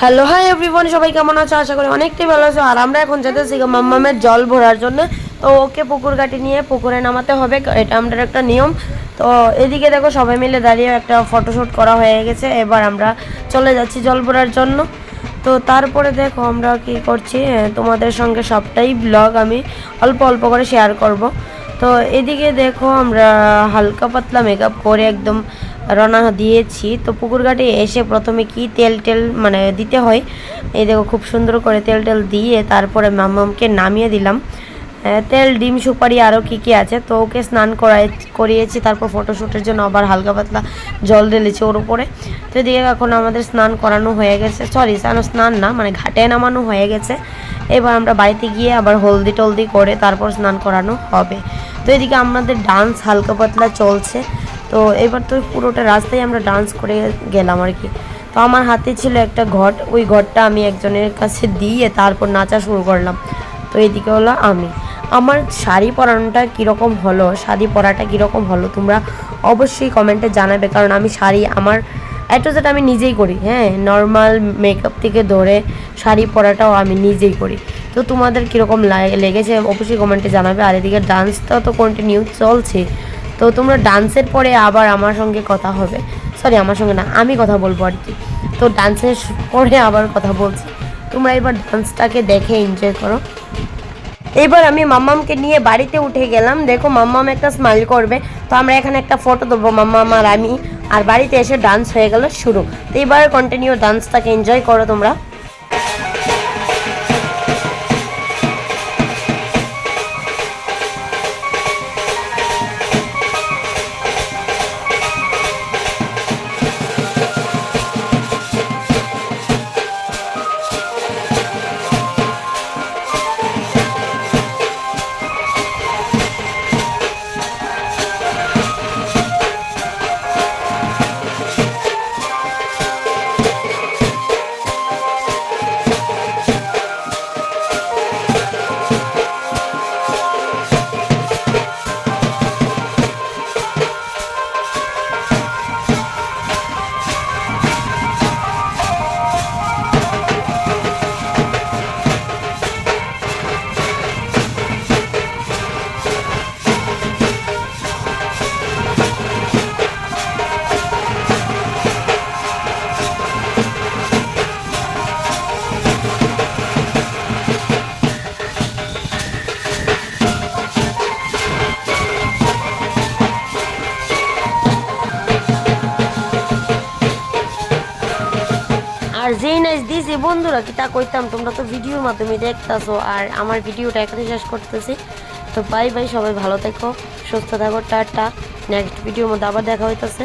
Hello hi everyone সবাই কেমন আছো? আশা করি অনেকটাই ভালো আছো। আর আমরা এখন যেতেছি মাম্মামের জল ভরার জন্য। তো ওকে পুকুর কাটি নিয়ে পুকুরে নামাতে হবে, এটা আমাদের একটা নিয়ম। তো এদিকে দেখো সবাই মিলে দাঁড়িয়ে একটা ফটোশ্যুট করা হয়ে গেছে। এবার আমরা চলে যাচ্ছি জল ভরার জন্য। তো তারপরে দেখো আমরা কি করছি তোমাদের সঙ্গে সবটাই ব্লগ আমি অল্প অল্প করে শেয়ার করব। তো এদিকে দেখো আমরা হালকা পাতলা মেকআপ করে একদম রওনা দিয়েছি। তো পুকুর ঘাটে এসে প্রথমে কি তেল টেল মানে দিতে হয়? এই দেখো খুব সুন্দর করে তেল টেল দিয়ে তারপরে মামামকে নামিয়ে দিলাম। তেল, ডিম, সুপারি আরও কী কী আছে? তো ওকে স্নান করাই করিয়েছি, তারপর ফটোশ্যুটের জন্য আবার হালকা পাতলা জল ঢেলেছি ওর উপরে। তো এদিকে এখন আমাদের স্নান করানো হয়ে গেছে। সরি স্নান স্নান না মানে ঘাটে নামানো হয়ে গেছে। এবার আমরা বাড়িতে গিয়ে আবার হলদি টলদি করে তারপর স্নান করানো হবে। তো এদিকে আমাদের ডান্স হালকা পাতলা চলছে। তো এবার তো পুরোটা রাস্তায় আমরা ডান্স করে গেলাম আর কি। তো আমার হাতে ছিল একটা ঘট, ওই ঘরটা আমি একজনের কাছে দিয়ে তারপর নাচা শুরু করলাম। তো এদিকে হলো আমি। আমার শাড়ি পরানোটা কীরকম হলো, শাড়ি পরাটা কীরকম হলো তোমরা অবশ্যই কমেন্টে জানাবে, কারণ আমি শাড়ি আমার অ্যাটোজেট আমি নিজেই করি হ্যাঁ? নর্মাল মেকআপ থেকে ধরে শাড়ি পরাটাও আমি নিজেই করি। তো তোমাদের কীরকম লেগেছে অবশ্যই কমেন্টে জানাবে। আর এদিকে ডান্সটা তো কন্টিনিউ চলছে। তো তোমরা ডান্সের পরে আবার আমার সঙ্গে কথা হবে। সরি আমার সঙ্গে না, আমি কথা বলব আর কি। তো ডান্সের পরে আবার কথা বলছি। তোমরা এবার ডান্সটাকে দেখে এনজয় করো। এবার আমি মাম্মামকে নিয়ে বাড়িতে উঠে গেলাম। দেখো, মাম্মাম একটা স্মাইল করবে। তো আমরা এখানে একটা ফটো দেবো মাম্মাম আর আমি। আর বাড়িতে এসে ডান্স হয়ে গেল শুরু। তো এবার কন্টিনিউ ডান্সটাকে এনজয় করো তোমরা। যেই নাইস দিয়েছি বন্ধুরা কি তা কইতাম, তোমরা তো ভিডিওর মাধ্যমে দেখতাছো আর আমার ভিডিওটা এখানে শেষ করতেছি। তো বাই বাই, সবাই ভালো থেকো, সুস্থ থাকো, টাটা। নেক্সট ভিডিওর মধ্যে আবার দেখা হইতাছে।